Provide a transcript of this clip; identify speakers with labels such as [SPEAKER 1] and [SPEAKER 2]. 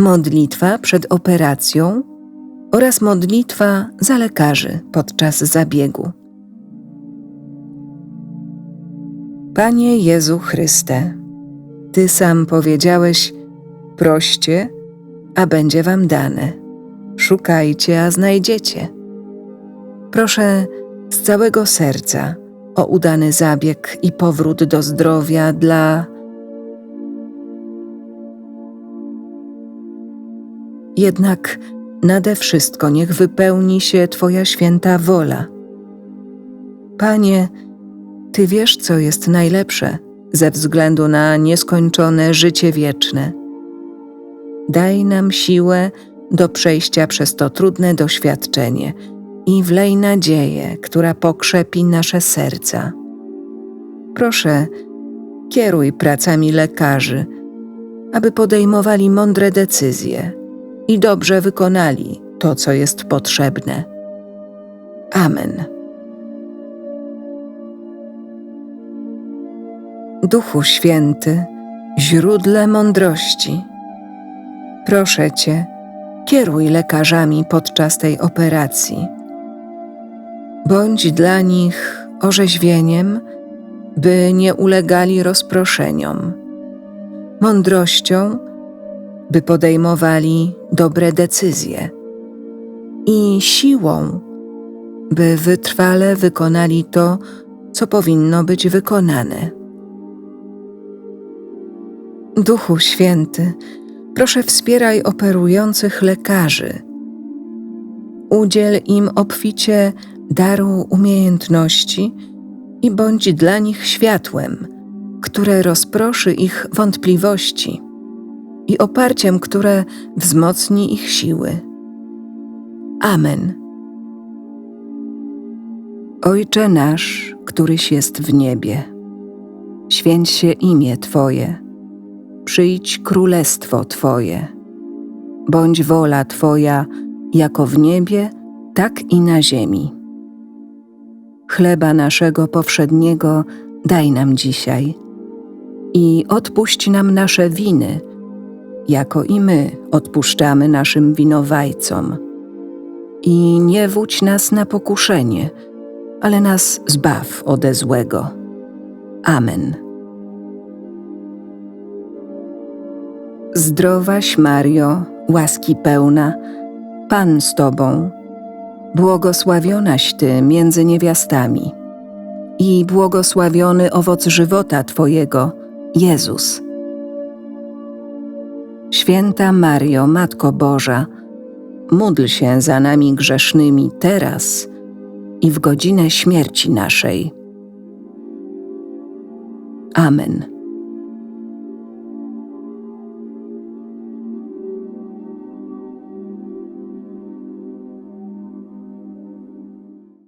[SPEAKER 1] modlitwa przed operacją oraz modlitwa za lekarzy podczas zabiegu. Panie Jezu Chryste, Ty sam powiedziałeś: proście, a będzie Wam dane. Szukajcie, a znajdziecie. Proszę z całego serca o udany zabieg i powrót do zdrowia dla Jednak nade wszystko niech wypełni się Twoja święta wola. Panie, Ty wiesz, co jest najlepsze ze względu na nieskończone życie wieczne. Daj nam siłę do przejścia przez to trudne doświadczenie i wlej nadzieję, która pokrzepi nasze serca. Proszę, kieruj pracami lekarzy, aby podejmowali mądre decyzje i dobrze wykonali to, co jest potrzebne. Amen. Duchu Święty, źródle mądrości, proszę Cię, kieruj lekarzami podczas tej operacji. Bądź dla nich orzeźwieniem, by nie ulegali rozproszeniom, mądrością, by podejmowali dobre decyzje i siłą, by wytrwale wykonali to, co powinno być wykonane. Duchu Święty, proszę wspieraj operujących lekarzy. Udziel im obficie daru umiejętności i bądź dla nich światłem, które rozproszy ich wątpliwości i oparciem, które wzmocni ich siły. Amen. Ojcze nasz, któryś jest w niebie, święć się imię Twoje, przyjdź królestwo Twoje, bądź wola Twoja, jako w niebie, tak i na ziemi. Chleba naszego powszedniego daj nam dzisiaj i odpuść nam nasze winy, jako i my odpuszczamy naszym winowajcom. I nie wódź nas na pokuszenie, ale nas zbaw ode złego. Amen. Zdrowaś Mario, łaski pełna, Pan z Tobą, błogosławionaś Ty między niewiastami i błogosławiony owoc żywota Twojego, Jezus. Święta Mario, Matko Boża, módl się za nami grzesznymi teraz i w godzinę śmierci naszej. Amen.